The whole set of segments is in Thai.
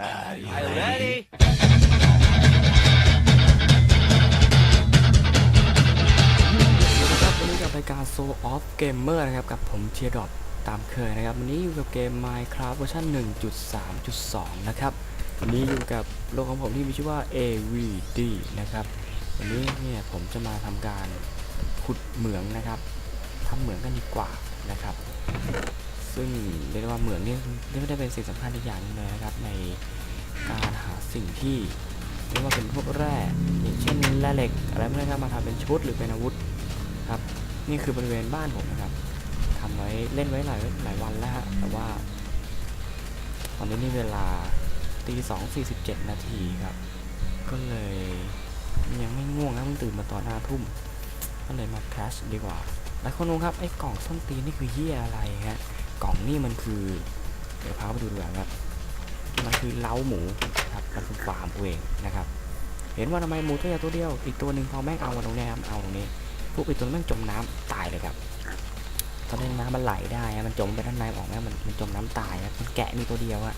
Are you Are you ready? ครับวันนี้กับรายการ Soul of Gamer นะครับ กับผมเทียดอทตามเคยนะครับ วันนี้อยู่กับเกม Minecraft เวอร์ชัน1.3.2 นะครับ วันนี้อยู่กับโลกของผมที่มีชื่อว่า AVD นะครับ วันนี้เนี่ยผมจะมาทำการขุดเหมืองนะครับทำเหมืองกันดีกว่านะครับ ซึ่งเรียกได้ว่าเหมืองนี่เรียกว่าได้เป็นสิ่งสำคัญอีกอย่างนึงเลยนะครับ ในการหาสิ่งที่เรียกว่าเป็นพวกแร่อย่างเช่นแร่เหล็ก อะไรพวกนี้ครับมาทำเป็นชุดหรือเป็นอาวุธครับนี่คือบริเวณบ้านผมนะครับทำไว้เล่นไว้หลายหลายวันแล้วฮะแต่ว่า ตอนนี้นี่เวลาตีสองสี่สิบเจ็ดนาทีครับ ก็เลยยังไม่ง่วงนะเพิ่งตื่นมาตอนห้าทุ่มก็เลยมาแคชดีกว่าแล้วคนนู้นครับไอ้กล่องส้นตีนนี่คือเหี้ยอะไรฮะ กล่องนี่มันคือ เดี๋ยวพาไปดูดีกว่าครับมันคือเล้าหมูครับมันคือฟาร์มเองนะครับ เห็นว่าทำไมหมูตัวเดียวตัวเดียว อีกตัวหนึ่งพอแม่งเอามาตรงนี้ครับเอาตรงนี้พวกไอตัวนั้นมันจมน้ำตายเลยครับตอนนี้น้ำมันไหลได้มันจมไปด้านในออกไหมมันมันจมน้ำตายครับมันแกะมีตัวเดียวอะ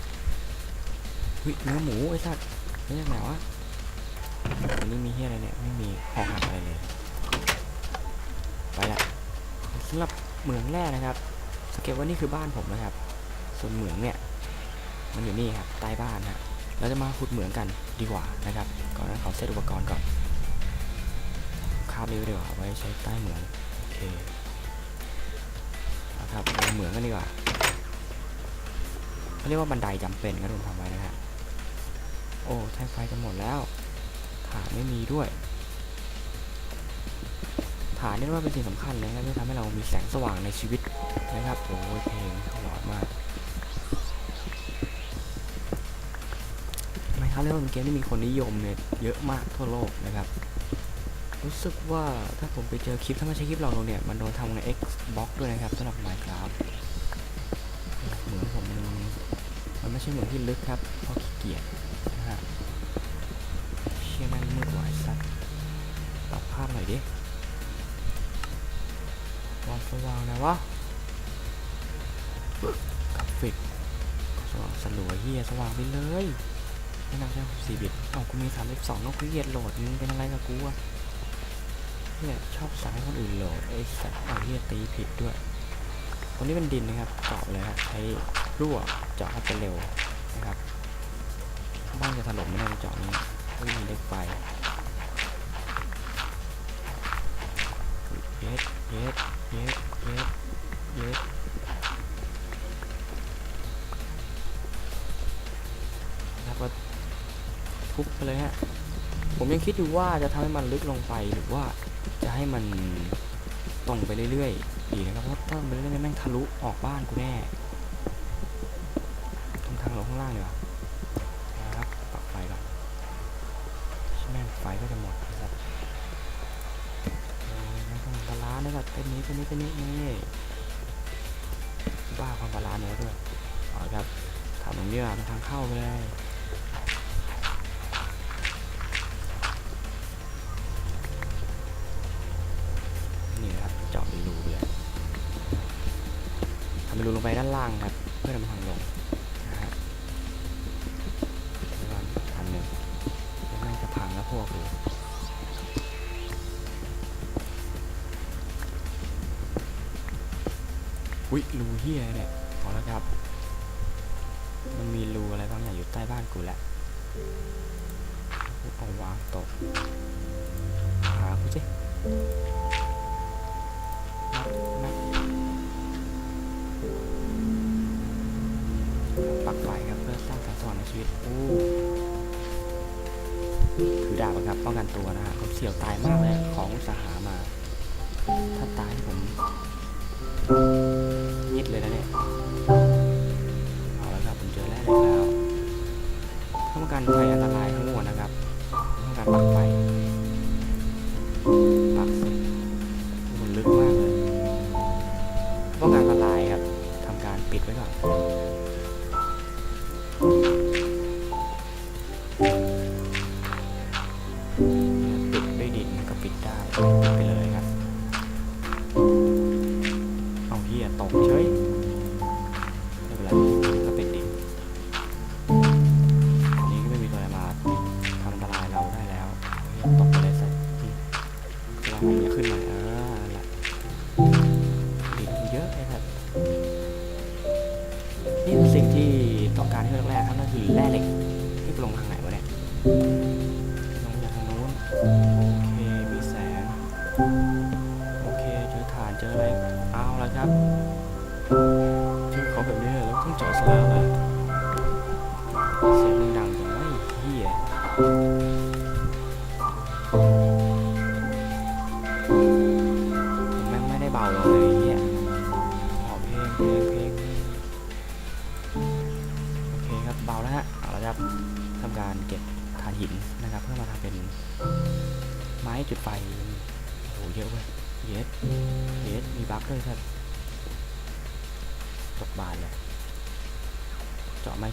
เฮ้ยเนื้อหมูไอ้สัตว์นี่จากไหนวะอันนี้มีเฮียอะไรเนี่ยไม่มีหอกหักอะไรเลย ไปละสำหรับเหมืองแร่นะครับ สังเกตว่านี่คือบ้านผมนะครับ ส่วนเหมืองเนี่ย มันอยู่นี่ครับใต้บ้านฮะเราจะมาขุดเหมืองกันดีกว่านะครับ ก่อนนั้นขอเซตอุปกรณ์ก่อนคาบนี้ไว้ดีกว่าเอาไว้ใช้ใต้เหมืองโอเคเอาครับเอาเหมืองกันดีกว่าเขาเรียกว่าบันไดจำเป็นก็โดนทำไว้นะฮะโอ้แท่งไฟจะหมดแล้วฐานไม่มีด้วย ฐานนี่ว่าเป็นสิ่งสำคัญเลยนะที่ทำให้เรามีแสงสว่างในชีวิตนะครับโอ้ยเพลงหลอนมากไม่ครับเรียกว่าเป็นเกมที่มีคนนิยมเนี่ยเยอะมากทั่วโลกนะครับ รู้สึกว่าถ้าผมไปเจอคลิปถ้าไม่ใช่คลิปเราเนี่ย มันโดนทำใน Xbox ด้วยนะครับสำหรับ Minecraft เหมือนผมมันมันไม่ใช่เหมือนที่ลึกครับเพราะขี้เกียจนะฮะเชี่ยแม่งมืดไหวสัตว์ปรับภาพหน่อยดิ ความสว่างนะวะกราฟิกสว่างสลัวเฮียสว่างไปเลยไม่น่าใช่4บิตเอ้ากูมี32ต้องนกูเกียโหลดมึงเป็นอะไรกับกูอะเนี่ยชอบสั่งให้คนอื่นโหลดไอ้สัตว์เอาเฮียตีผิดด้วยตรงนี้เป็นดินนะครับเจาะเลยครับใช้รั่วเจาะให้เป็นเร็วนะครับบ้านจะถล่มไม่ได้เจาะนี้ไม่มีเล็กไฟ เย็ดเย็ดเย็ดแล้วก็ทุบไปเลยฮะ ผมยังคิดอยู่ว่าจะทำให้มันลึกลงไปหรือว่าจะให้มันตรงไปเรื่อยๆดีนะครับเพราะถ้ามันเรื่อยๆแม่งทะลุออกบ้านกูแน่ตรงทางลงข้างล่างดีกว่านะานซ์นะครับเป็นนี้เป็นนี้เป็นนี้นี่บ้าความบาลานซ์เนื้อด้วยเอาครับทำตรงนี้อะทางเข้าไปเลย อุ้ยรูเฮียเนี่ยพอแล้วครับ มันมีรูอะไรบางอย่างอยู่ใต้บ้านกูแหละเอาวางตกหากูสินับปักไฟครับเพื่อสร้างแสงสว่างในชีวิตโอ้ถือดาบครับป้องกันตัวนะฮะผมเสี่ยวตายมากเลยของอุตสาหามา ถ้าตาย ปิดไว้ก่อน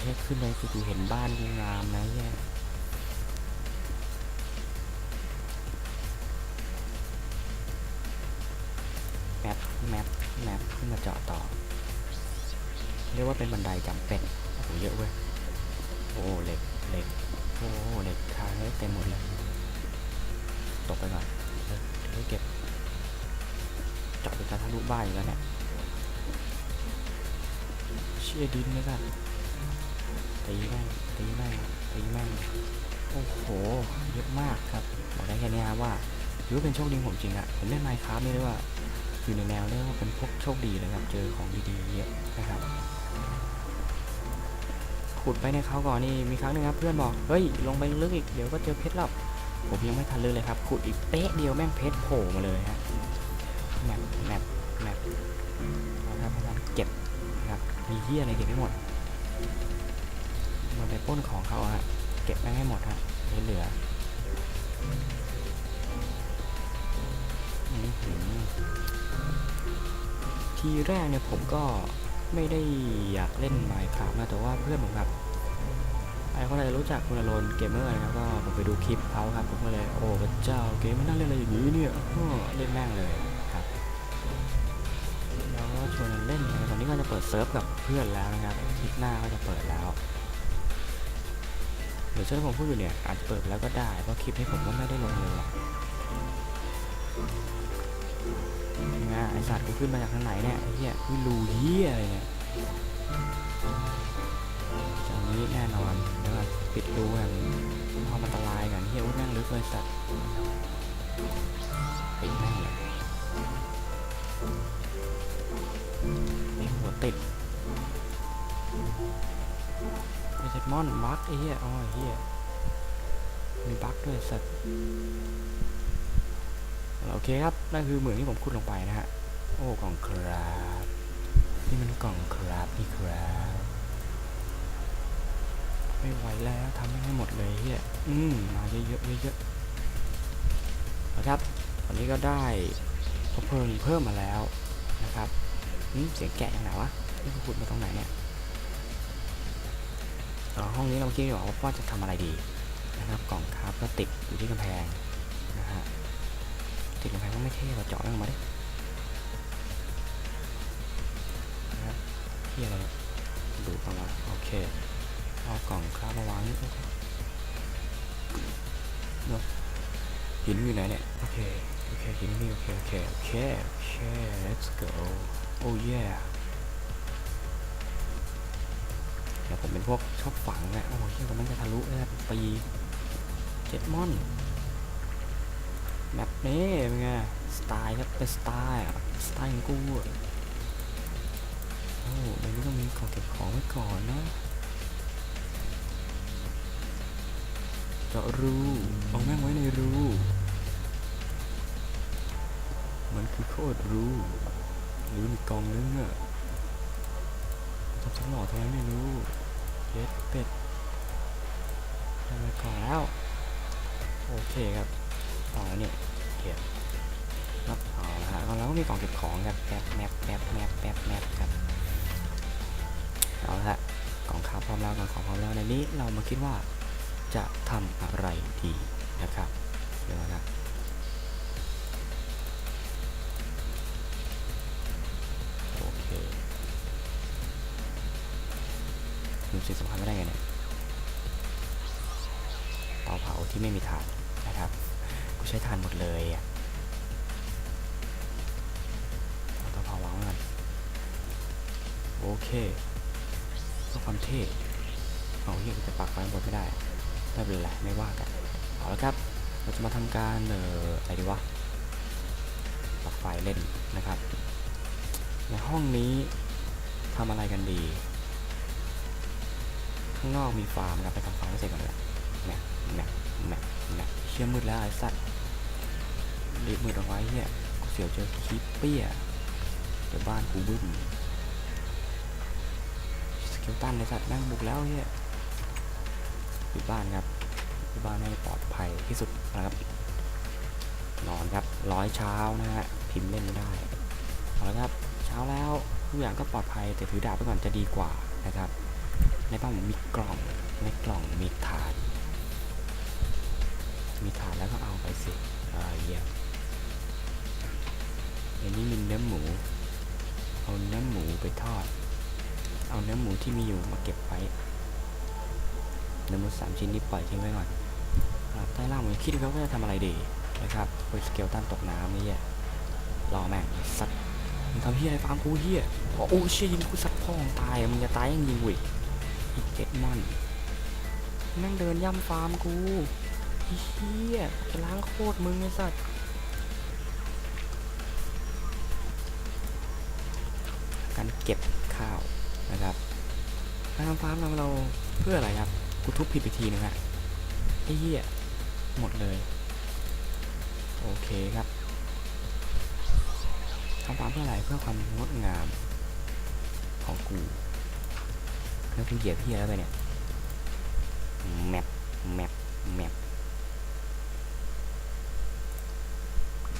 เจาะไม่ขึ้นเลยคือเห็นบ้านงามนะเนี่แมปแมปแมปขึ้นมาเจาะต่อ เรียกว่าเป็นบันไดจำเป็นโอ้โหเยอะเว้ยโอ้เหล็กเหล็กโอ้เหล็กคาเฮ้ยเต็มหมดเลยตกไปก่อนเดี๋ยวเก็บเจาะไปจะทะลุบ้านแล้วเนี่ยเชี่ยดินเลยกัน ตีแม่งตีแม่งตีแม่งโอ้โห เยอะมากครับ บอกได้แค่นี้ครับว่าถือว่าเป็นโชคดีของผมจริงอะผมเล่นไมค์ครับนี่เรียกว่าอยู่ในแนวเรียกว่าเป็นพวกโชคดีเลยครับ เจอของดีๆเยอะนะครับขุดไปในเขาก่อนนี่มีครั้งหนึ่งครับเพื่อนบอก เฮ้ย ลงไปลึกอีก เดี๋ยวก็เจอเพชรแล้วผมยังไม่ทันเลยเลยครับ ขุดอีกเป๊ะเดียวแม่งเพชรโผล่มาเลยฮะแมปแมปแมปเอาละครับพยายามเก็บนะครับมีเหี้ยอะไรเก็บไม่หมด มันไปป้นของเขาฮะเก็บแม่งให้หมดฮะไม่เหลือทีแรกเนี่ยผมก็ไม่ได้อยากเล่น Minecraft นะแต่ว่าเพื่อนผมครับไอ้คนอาจจะรู้จักคุณอรนเกมเมอร์นะครับก็ผมไปดูคลิปเขาครับผมก็เลยโอ้พระเจ้าเกมมันน่าเล่นอะไรอย่างนี้เนี่ยเล่นแม่งเลยครับแล้วก็ชวนเล่นนะตอนนี้ก็จะเปิดเซิร์ฟกับเพื่อนแล้วนะครับคลิปหน้าก็จะเปิดแล้ว เดี๋ยวเชื่อที่ผมพูดอยู่เนี่ยอาจจะเปิดแล้วก็ได้ เพราะคลิปให้ผมก็ไม่ได้ลงเลยหรอกงาไอสัตว์กูขึ้นมาจากทางไหนเนี่ยไอ้เหี้ยคือรูเหี้ยอะไรเนี่ยจากนี้แน่นอนเดี๋ยวก่อนปิดรูแห่งความอันตรายกันเหี้ยอุ้ยแม่งลึกเลยสัตว์ ไอ้เซตมอนบักไอ้เหี้ยอ๋อเหี้ยมีบักด้วยสัตว์โอเคครับ นั่นคือเหมืองที่ผมขุดลงไปนะฮะ โอ้กล่องครับนี่มันกล่องครับนี่ครับไม่ไหวแล้วทำไม่ให้หมดเลยเฮียอืมมาเยอะๆเยอะนะครับ ตอนนี้ก็ได้พเพลิงเพิ่มมาแล้วนะครับเสียงแกะยังไงวะนี่ขุดมาตรงไหนเนี่ย อ๋อห้องนี้เราคิดอยู่ว่าจะทำอะไรดีนะครับกล่องครับก็ติดอยู่ที่กำแพงนะฮะติดกำแพงก็ไม่เท่เราเจาะแม่งมาดินะครับที่อะไรนะดูเข้ามาโอเคเอากล่องคราบมาวางนี่โอเคเนอะหินอยู่ไหนเนี่ยโอเคโอเคหินนี่โอเคโอเคโอเคโอเค let's go oh yeah เดี๋ยวผมเป็นพวกชอบฝังอะโอ้โหเชื่อว่ามันจะทะลุได้ปีเจ็ดมอนแบบนี้เป็นไงสไตล์ครับเป็นสไตล์อะสไตล์ของกูอะโอ้ในนี้ต้องมีของเก็บของไว้ก่อนนะเจาะรูเอาแม่งไว้ในรูมันคือโคตรรูหรือมีกองนึงอะทำสักหล่อทำไมไม่รู้ เย็ดเป็ดทำไมก่อนแล้ว โอเคครับต่อแล้วเนี่ยเก็บครับเอาละฮะแล้วก็มีกล่องเก็บของกันแป๊บแมปแป๊บแมปแป๊บแมปกันเอาละฮะกล่องข้าวพร้อมแล้วกล่องของพร้อมแล้วในนี้เรามาคิดว่าจะทำอะไรดีนะครับเดี๋ยวนะ สิ่งสำคัญไม่ได้ไงเนี่ยเตาเผาที่ไม่มีถ่านนะครับ กูใช้ถ่านหมดเลยอะเอเตาเผาวางไว้ก่อนโอเคเพื่อความเท่เอาเฮียจะปักไฟข้บนไม่ได้ไม่เป็นไรไม่ว่ากันเอาละครับ เราจะมาทำการเอ่ออะไรดีวะปักไฟเล่นนะครับ ในห้องนี้ทำอะไรกันดี ข้างนอกมีฟาร์มครับไปทำฟาร์มให้เสร็จก่อนเลยแหมแหมแหมแหมเชื่อมืดแล้วไอ้สัตว์รีบมืดเอาไว้เฮียกูเสียวเจอคิปเปี้ยเดี๋ยวบ้านกูบึ้มสเกลตันในสัตว์แม่งบุกแล้วเฮียอยู่บ้านครับอยู่บ้านให้ปลอดภัยที่สุดนะครับนอนครับร้อยเช้านะฮะพิมพ์เล่นไม่ได้เอาละครับเช้าแล้วทุกอย่างก็ปลอดภัยแต่ถือดาบไปก่อนจะดีกว่านะครับ ในบ้านผมมีกล่อง ในกล่องมีถาด มีถาดแล้วก็เอาไปสิเอ่าเยี่ยมในนี้มีเนื้อหมู เอาเนื้อหมูไปทอด เอาเนื้อหมูที่มีอยู่มาเก็บไว้ เนื้อหมูสามชิ้นนี้ปล่อยทิ้งไว้ก่อนใต้ล่างผมคิดว่าจะทำอะไรดีนะครับเฮ้ยสเกลตันตกน้ำนี่แย่รอแม่งสัตว์มึงทำเฮียอะไรฟาร์มกูเฮียโอ้เชี่ยยิงกูสัตว์พ่องตาย มึงจะตายยังยิงกู อีกไอเก็ตมอนแม่งเดินย่ำฟาร์มกูเฮียจะล้างโคตรมึงไอ้สัตว์การเก็บข้าวนะครับการทำฟาร์มเราเราเพื่ออะไรครับ กูทุบผิดไปทีนึงฮะไอ้เหี้ยหมดเลย โอเคครับทำฟาร์มเพื่ออะไรเพื่อความงดงามของกู แล้วกูเหยียบเฮียแล้วไปเนี่ยแมปแมปแมป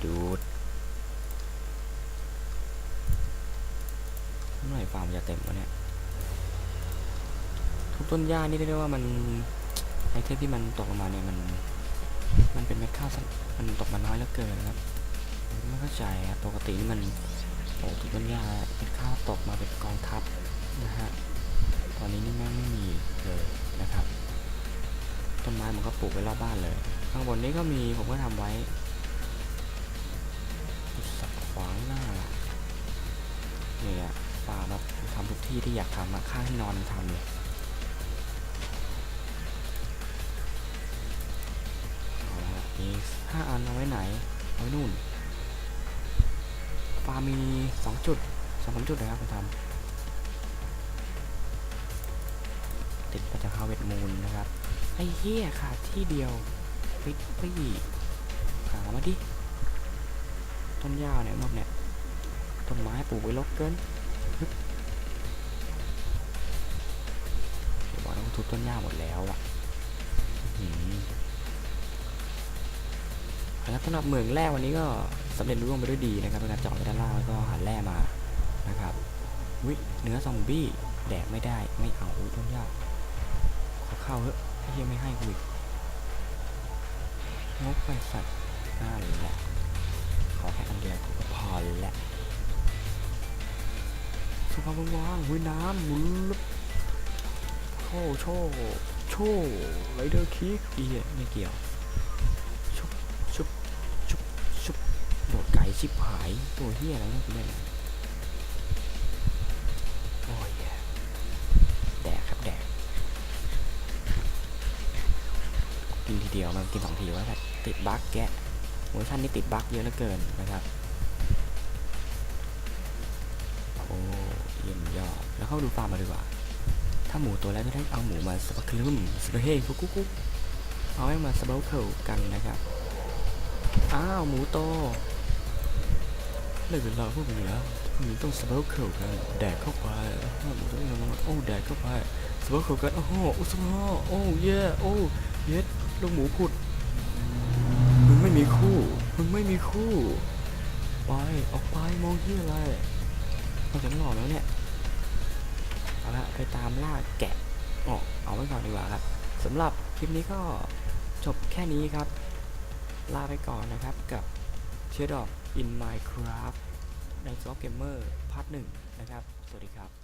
ดูดเมื่อไหร่ฟาร์มจะเต็มวะเนี่ยทุกต้นหญ้านี่เรียกได้ว่ามันไอเทมที่มันตกลงมาเนี่ยมัน มันเป็นเม็ดข้าวมันตกมาน้อยเหลือเกินนะครับมไม่เข้าใจอะปกตินี่มันโอ้ทุกต้นหญ้าเม็ดข้าวตกมาเป็นกองทัพนะฮะ ตอนนี้นี่แม่งไม่มีเลยนะครับ ต้นไม้มันก็ปลูกไว้รอบบ้านเลย ข้างบนนี้ก็มีผมก็ทำไว้สักขวางหน้าเนี่ยฟาแบบทำทุกที่ที่อยากทำอะข้างที่นอนทำเลยเอาละมีห้าอันเอาไว้ไหน เอาไว้นู่นฟาร์มมีสองจุดสองสามจุดเลยครับผมทำาจาเวดมูลนะครับ ไอ้เหี้ยขาดที่เดียวปิ๊กปี้หามาดิ ต้นหญ้าเนี่ยมดเนี่ย ต้นไม้ปลูกไว้รกเกินบเดี๋ยวบอกว่าทุบต้นหญ้าหมดแล้วอะแล้วสำหรับเหมืองแร่วันนี้ก็สำเร็จรุ่งไปด้วยดีนะครับเป็นการเจาะไปด้านล่างแล้วก็หาแร่มานะครับวิเนื้อซอมบี้แดกไม่ได้ไม่เอาอุ๊ยต้นหญ้า ขอเข้าเถอะไอ้เหี้ยังไม่ให้กูอีกงกไปสัตว์นั่นแหละขอแค่อันเดียวกูก็พอแหละสุภาพว่างๆหุยน้ำหมุนลุกโชโชโชไรเดอร์คิกอีเหี้ยไม่เกี่ยวชุบชุบชุบชุบโดดไก่ชิบหายตัวเฮียอะไรเนี่ยกูเล่น กินทีเดียวมันกินสองทีว่าติดบั๊กแกะเวอร์ชันนี้ติดบั๊กเยอะเหลือเกินนะครับโอ้เยี่ยมยอดแล้วเข้าดูฟาร์มมาดีกว่า ถ้าหมูตัวแรกก็ได้เอาหมูมาสปักคลึมสเปเฮ้ฟุกุกุ๊กเอาให้มาสเปลเคิลกันนะครับอ้าวหมูโตได้เวลาพวกมึงแล้วมึงต้องสเปลเคิลกันแดกเข้าไปอ้าวหมูตัวนี้มันโอ้แดกเข้าไปสเปลเคิลกันโอ้โหอุสมาโอ้เย่โอ้เย็ด ลูกหมูพุด มึงไม่มีคู่ มึงไม่มีคู่ ไป ออกไปมองที่อะไรเราจะหล่อแล้วเนี่ย เอาละไปตามล่าแกะออกเอาไว้ก่อนดีกว่าครับสำหรับคลิปนี้ก็จบแค่นี้ครับ ลาไปก่อนนะครับกับเชื้อดอก in Minecraft ในซอฟเกมเมอร์พาร์ทหนึ่งนะครับ สวัสดีครับ